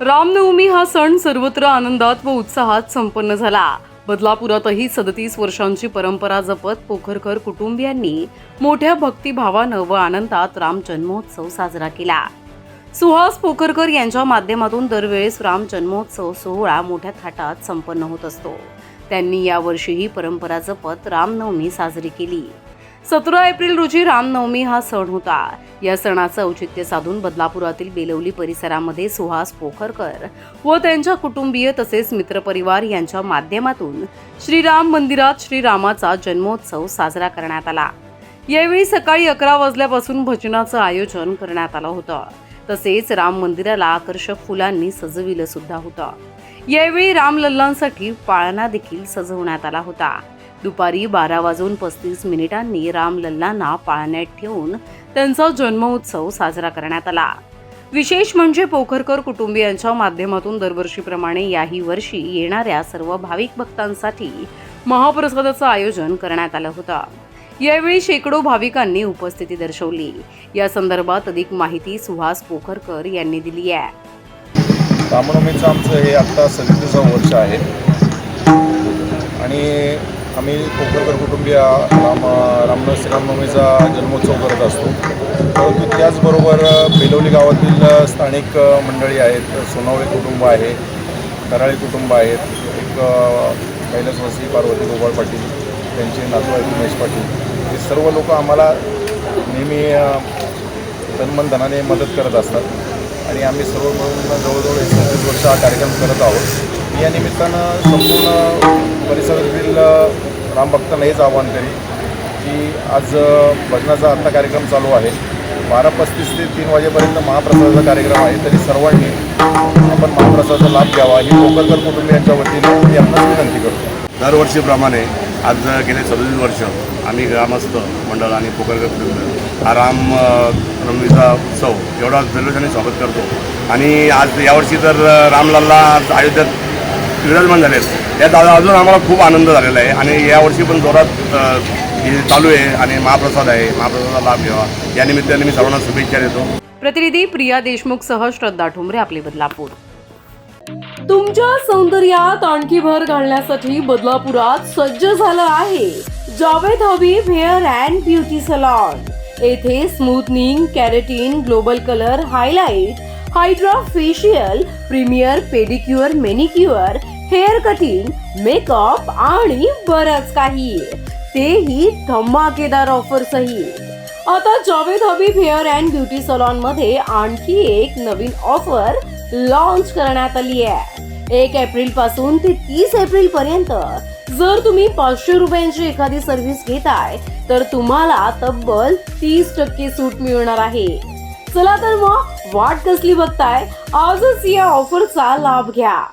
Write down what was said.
रामनवमी हा सण सर्वत्र आनंदात व उत्साहात संपन्न झाला. बदलापुरातही सदतीस वर्षांची परंपरा जपत पोखरकर कुटुंबियांनी मोठ्या भक्तिभावानं व आनंदात राम जन्मोत्सव साजरा केला. सुहास पोखरकर यांच्या माध्यमातून दरवेळेस राम जन्मोत्सव सोहळा मोठ्या थाटात संपन्न होत असतो. त्यांनी यावर्षीही परंपरा जपत रामनवमी साजरी केली. सतरा एप्रिल रोजी रामनवमी हा सण होता. या सणाचं औचित्य साधून बदलापुरातील बेलवली परिसरामध्ये सुहास पोखरकर व त्यांच्या कुटुंबीय तसेच मित्रपरिवार यांच्या माध्यमातून श्रीराम मंदिरात श्रीरामाचा जन्मोत्सव साजरा करण्यात आला. यावेळी सकाळी अकरा वाजल्यापासून भजनाचं आयोजन करण्यात आलं होतं. तसेच राम मंदिराला आकर्षक फुलांनी सजविलं सुद्धा होतं. यावेळी रामलल्लांसाठी पाळणा देखील सजवण्यात आला होता. दुपारी बारा वाजून पस्तीस मिनिटांनी रामलल्लांना पाळण्यात ठेवून त्यांचा जन्मोत्सव साजरा करण्यात आला. विशेष म्हणजे पोखरकर कुटुंबियांच्या माध्यमातून दरवर्षीप्रमाणे याही वर्षी येणाऱ्या सर्व भाविक भक्तांसाठी महाप्रसादाचं आयोजन करण्यात आलं होतं. यावेळी शेकडो भाविकांनी उपस्थिती दर्शवली. या संदर्भात अधिक माहिती सुहास पोखरकर यांनी दिली आहे. रामनवमीचं आमचं हे आत्ता सदतीसावं वर्ष आहे. आणि आम्ही कोकणकर कुटुंबीय राम रामदास रामनवमीचा जन्मोत्सव करत असतो. परंतु त्याचबरोबर बेलवली गावातील स्थानिक मंडळी आहेत. सोनावळे कुटुंब आहे कराळे कुटुंब आहेत. एक कैलासवासी पार्वती गोपाळ पाटील त्यांचे नातू आहेत उमेश पाटील. हे सर्व लोक आम्हाला नेहमी तन्मन धनाने मदत करत असतात. आणि आम्ही सर्व मिळून जवळजवळ एकोणतीस वर्ष हा कार्यक्रम करत आहोत. या निमित्तानं संपूर्ण परिसरातील रामभक्तांना हेच आव्हान करेन की आज भजनाचा आत्ता कार्यक्रम चालू आहे. बारा पस्तीस ते तीन वाजेपर्यंत महाप्रसादाचा कार्यक्रम आहे तरी सर्वांनी आपण महाप्रसादाचा लाभ घ्यावा. ही कोकणकर कुटुंबियांच्या वतीने मी आपणास विनंती करतो. दरवर्षीप्रमाणे आज गेले सदोतीस वर्ष आम्ही ग्रामस्थ मंडळ आणि पोकरकर कुटुंब हा राम अ, उत्सव एवढा दरवर्षाने स्वागत करतो. आणि आज यावर्षी तर अ, रामलल्ला आज अयोध्येत विराजमान झाले आहेत यात आ- अजून आम्हाला खूप आनंद झालेला आहे आणि यावर्षी पण जोरात हे चालू आहे आणि महाप्रसाद आहे. महाप्रसादाचा लाभ घ्यावा. या निमित्ताने मी सर्वांना शुभेच्छा देतो. प्रतिनिधी प्रिया देशमुख सह श्रद्धा ठोंबरे आपले बदलापूर. तुमच्या सौंदर्यात आणखी भर घालण्यासाठी बदलापुरात सज्ज झालं आहे Javed Habib hair and beauty salon. येथे smoothening keratin global colour highlight hydra facial premier pedicure manicure hair cutting makeup आणि बरंच काही. तेही धमाकेदार ऑफर सहित आता Javed Habib hair and beauty सलॉनमध्ये आणखी एक नवीन ऑफर लॉन्च करण्यात आली आहे. एक एप्रिलपासून ते तीस एप्रिल पर्यंत जर तुम्ही पाचशे रुपयांची एखादी सर्व्हिस घेताय तर तुम्हाला तब्बल तीस टक्के सूट मिळणार आहे. चला तर मग वाट कसली बघताय? आजच या ऑफरचा लाभ घ्या.